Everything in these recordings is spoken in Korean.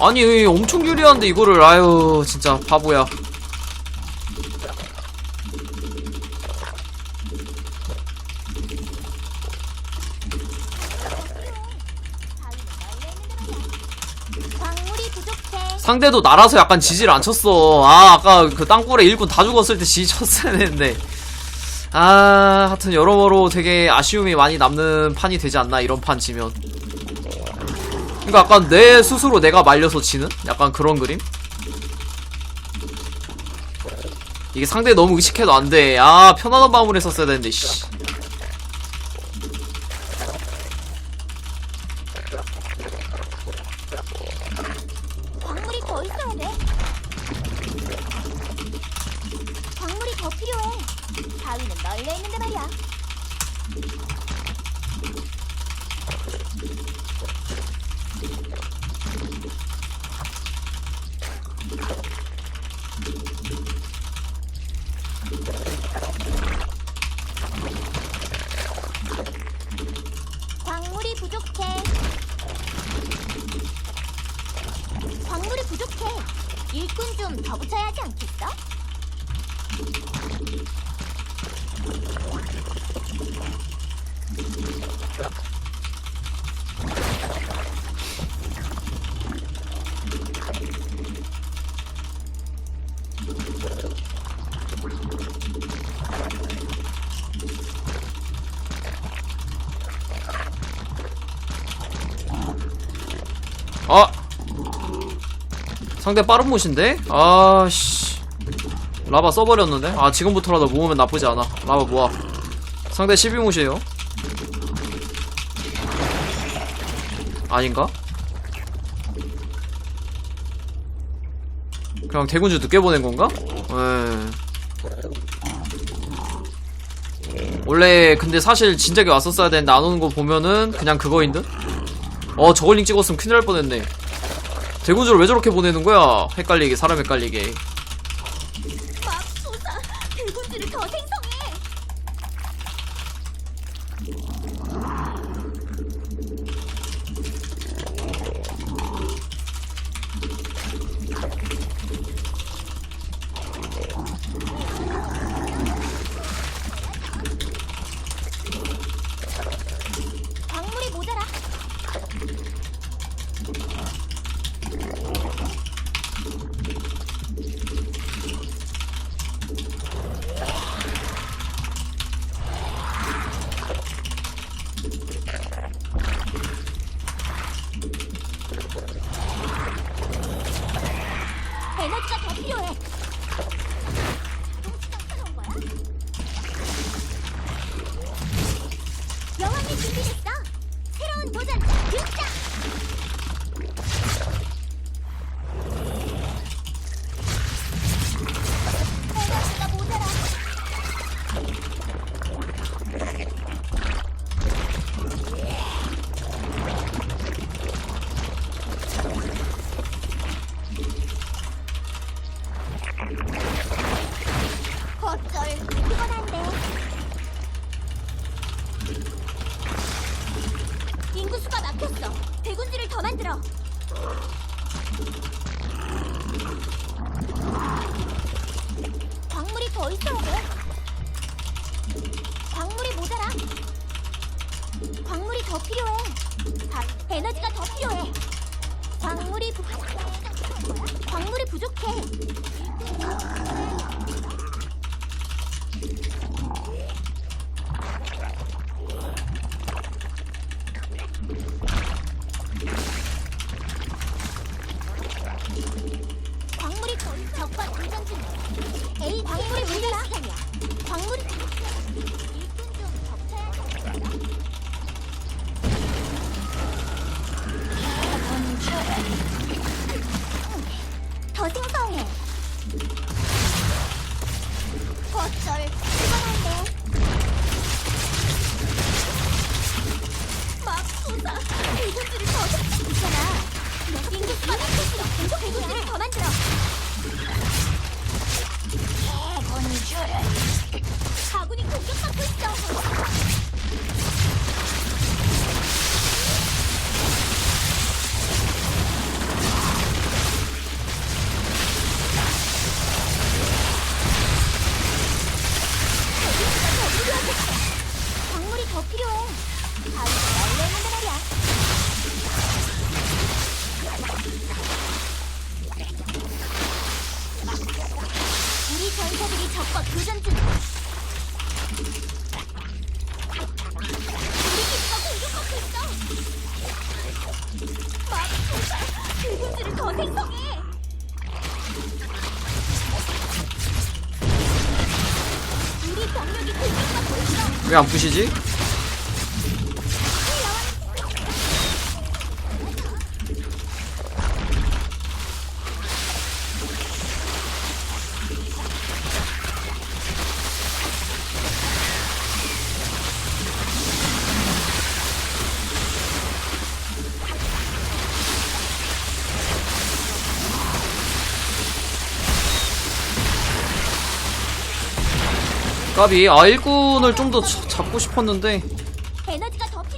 아니 엄청 유리한데 이거를. 아유 진짜 바보야. 상대도 날아서 약간 지지를 안 쳤어. 아 아까 그 땅굴에 일꾼 다 죽었을 때 지지 쳤어야 되는데. 아 하여튼 여러모로 되게 아쉬움이 많이 남는 판이 되지 않나 이런 판 지면 그니까 약간 내 스스로 내가 말려서 지는? 약간 그런 그림? 이게 상대 너무 의식해도 안 돼. 아 편안한 마음을 했었어야 되는데 씨 광물이 더 있어야 돼. 광물이 더 필요해. 바위는 널려 있는데 말이야. 광물이 부족해. 광물이 부족해. 일꾼 좀 더 붙여야 하지 않겠어? 상대 빠른 못인데? 아씨 라바 써버렸는데? 아 지금부터라도 모으면 나쁘지 않아 라바 모아 상대 12못이에요 아닌가? 그냥 대군주 늦게 보낸 건가? 에 원래 근데 사실 진작에 왔었어야 되는데 안 오는 거 보면은 그냥 그거인 듯? 어 저걸링 찍었으면 큰일 날 뻔했네 대군주를 왜 저렇게 보내는 거야? 헷갈리게 사람 헷갈리게 광물이 더 필요해. 다, 에너지가 더 필요해. 광물이 부... 광물이 부족해. 광물이 더 있어. 적과 교전 중. A 광물이 모자라. 광물이 왜 안 푸시지? 까비 아 일꾼을 좀 더 잡고 싶었는데.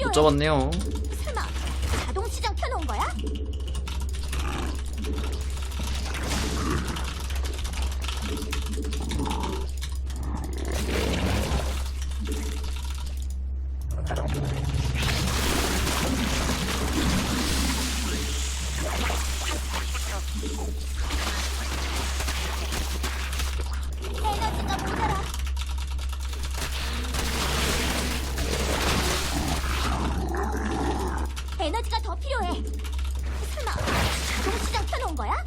못 잡았네요 설마 자동 시장 켜놓은 거야? 에너지가 모자라. 에너지가 더 필요해. 설마 자동 시장 켜놓은 거야?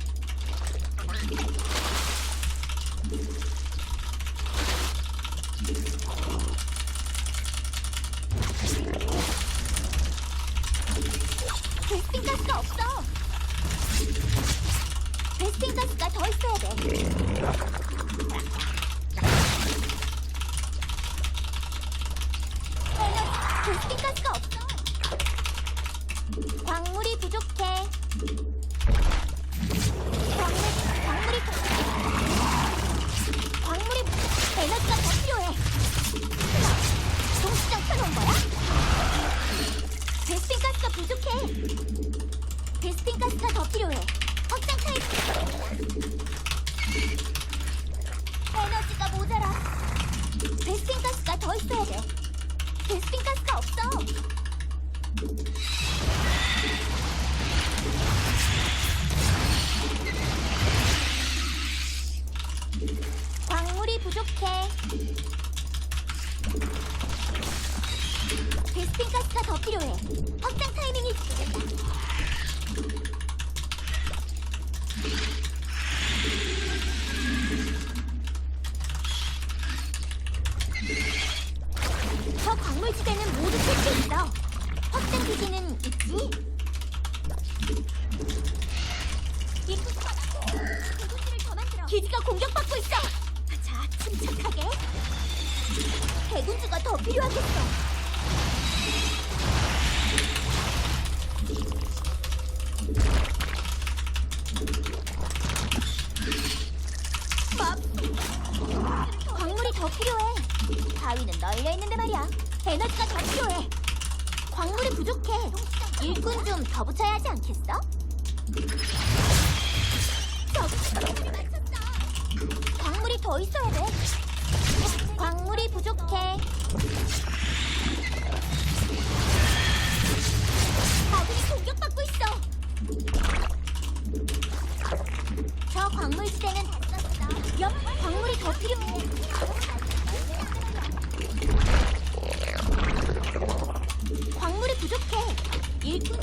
베스팅 가스가 없어. 베스팅 가스가 더 있어야 돼. 에너지, 베스팅 가스가 없어. 광물이 부족해. 광물, 광물이 부- 광물이 부- 에너지가 더 필요해. 동시장 켜놓은 거야? 베스핀 가스가 부족해. 베스핀 가스가 더 필요해. 확장 타입. 에너지가 모자라. 베스핀 가스가 더 있어야 돼. 베스핀 가스가 없어. 부족해. 베스핀 가스가 더 필요해. 확장 타이밍이 지금이다. 광물이 더 필요해. 바위는 널려 있는데 말이야. 에너지가 더 필요해. 광물이 부족해. 일꾼 좀 더 붙여야 하지 않겠어? 광물이 더 있어야 돼. 광물이 부족해. 다 썼어. 옆 광물이 더 필요해. 광물이 부족해. 일꾼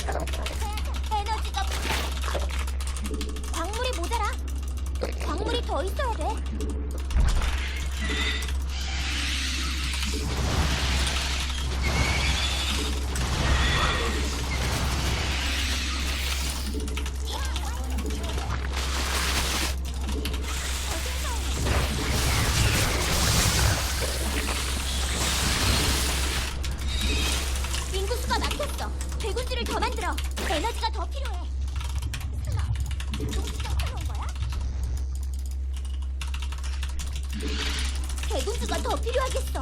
에너지가 부족. 광물이 모자라. 광물이 더 있어야 돼. 대군주가 더 필요하겠어.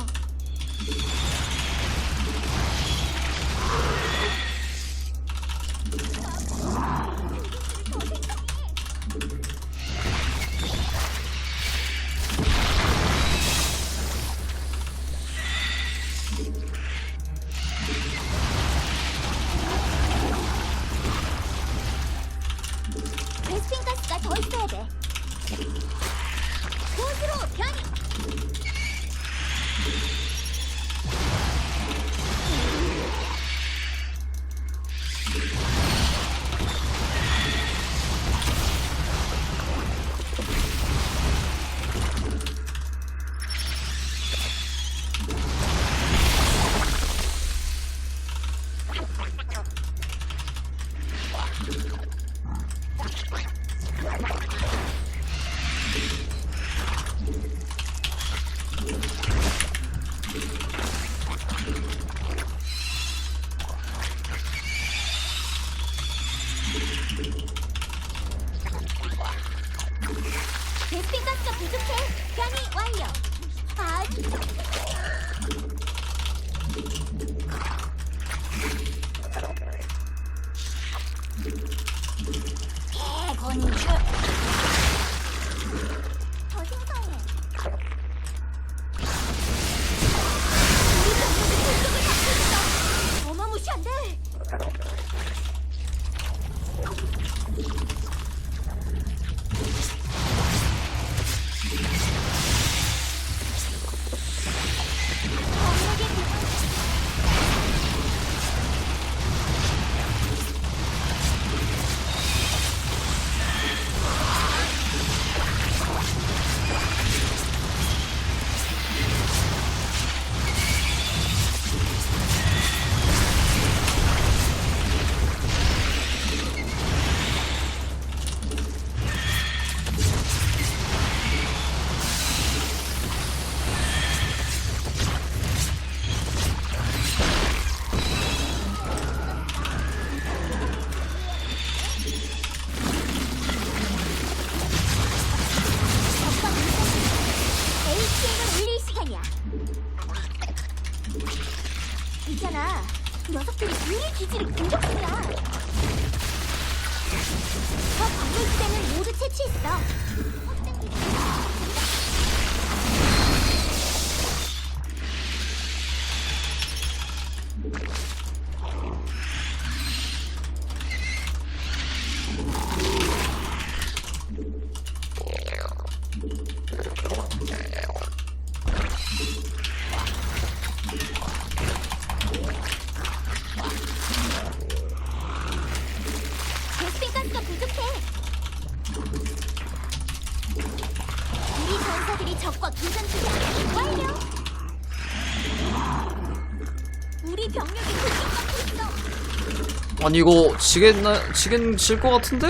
아니 이거 지겠나 지겠 질것 같은데?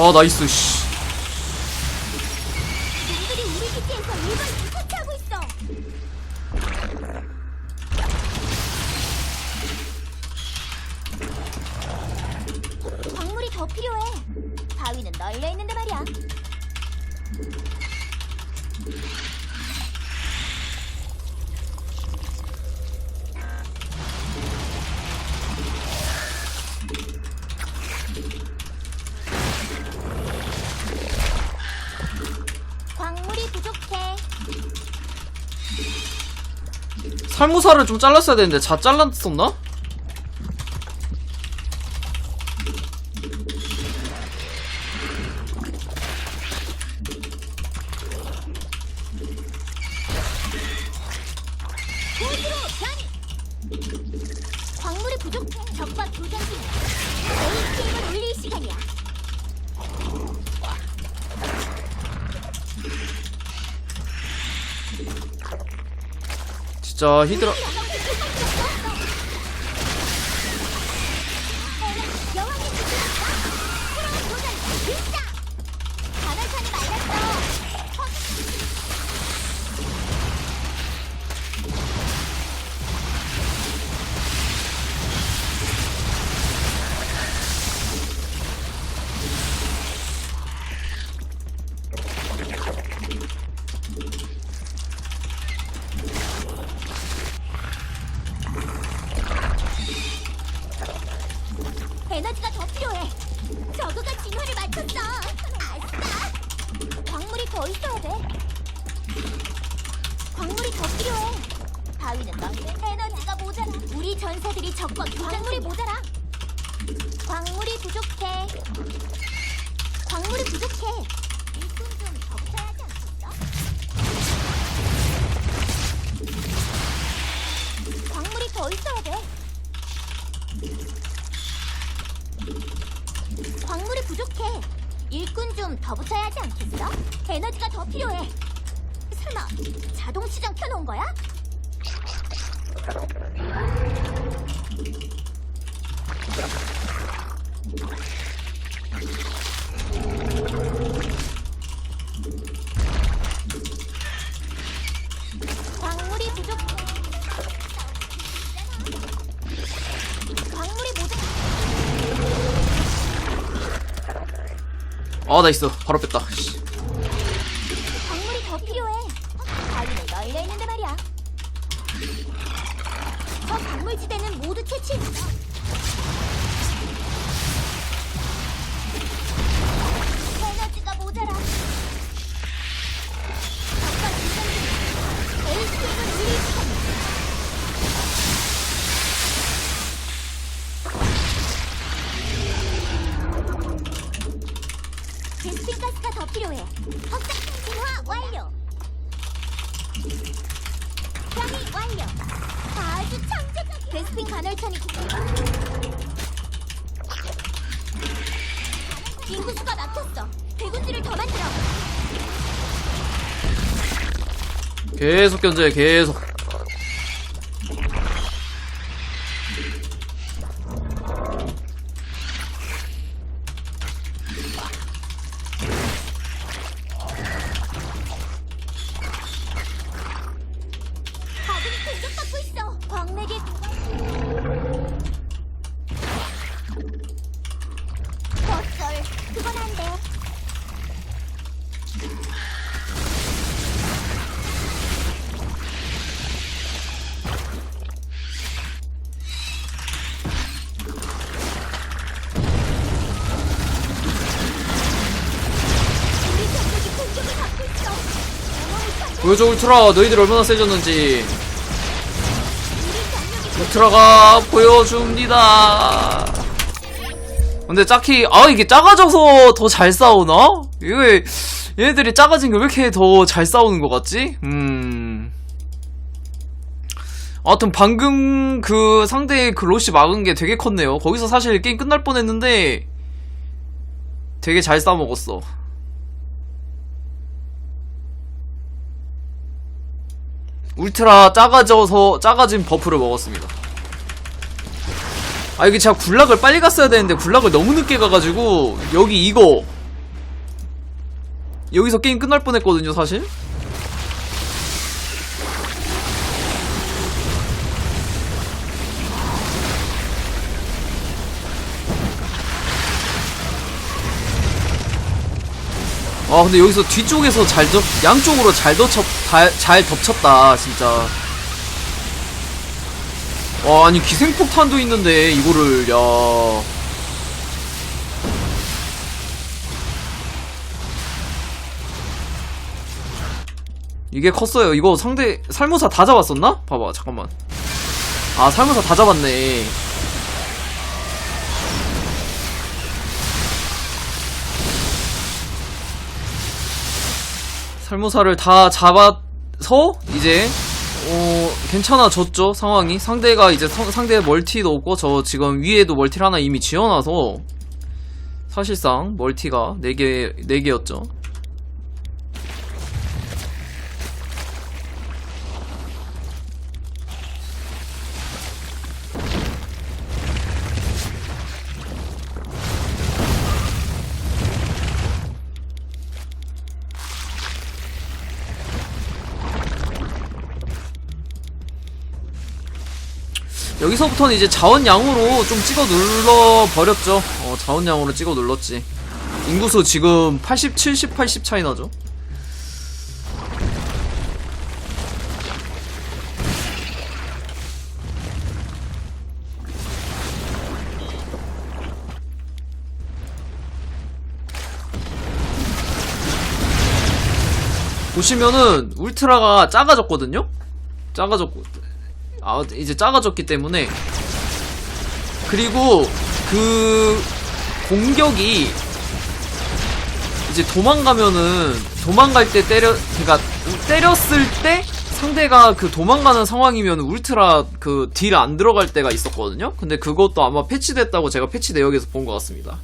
아 나이스 씨. 자사를 좀 잘랐어야 되는데 자 잘랐었나? 자 히드라 광물이 부족해. 광물이 부족해. 일꾼 좀더 붙여야 하지 않겠어? 광물이 더 있어야 돼. 광물이 부족해. 일꾼 좀 더 붙여야 하지 않겠어? 에너지가 더 필요해. 설마 자동 시장 켜놓은 거야? 광물이 모자. 아 나이스 바로 뺐다 씨. 가스가 더 필요해. 확장 진화 완료. 변이 완료. 아주 창조적. 베스핀 간헐천이 인구수가 막혔어. 대군주를 더 만들어. 계속 견제 계속 보여줘 울트라 너희들 얼마나 세졌는지. 울트라가 보여줍니다. 근데 짝히 아 이게 작아져서 더 잘 싸우나? 이게 얘네들이 작아진 게 왜 이렇게 더 잘 싸우는 것 같지? 음. 아무튼 방금 그 상대의 그 로시 막은 게 되게 컸네요. 거기서 사실 게임 끝날 뻔했는데 되게 잘 싸먹었어 울트라 작아져서 작아진 버프를 먹었습니다. 아 이게 제가 굴락을 빨리 갔어야 되는데 굴락을 너무 늦게 가가지고 여기 이거 여기서 게임 끝날 뻔했거든요 사실. 아 근데 여기서 뒤쪽에서 잘 덮, 양쪽으로 잘 덮쳤, 다- 잘 덮쳤다 진짜. 와 아니 기생폭탄도 있는데 이거를 야. 이게 컸어요. 이거 상대 살모사 다 잡았었나? 봐봐 잠깐만. 아 살모사 다 잡았네 살모사를 다 잡아서 이제 어 괜찮아졌죠 상황이. 상대가 이제 성- 상대 멀티도 없고 저 지금 위에도 멀티를 하나 이미 지어놔서 사실상 멀티가 4개 4개였죠 여기서부터는 이제 자원양으로 좀 찍어 눌러 버렸죠. 어, 자원양으로 찍어 눌렀지. 인구수 지금 80, 70, 80 차이 나죠. 보시면은 울트라가 작아졌거든요. 작아졌고 아, 이제 작아졌기 때문에 그리고 그 공격이 이제 도망가면은 도망갈 때 때려 그러니까 때렸을 때 상대가 그 도망가는 상황이면 울트라 그 딜 안 들어갈 때가 있었거든요. 근데 그것도 아마 패치됐다고 제가 패치 내역에서 본 것 같습니다.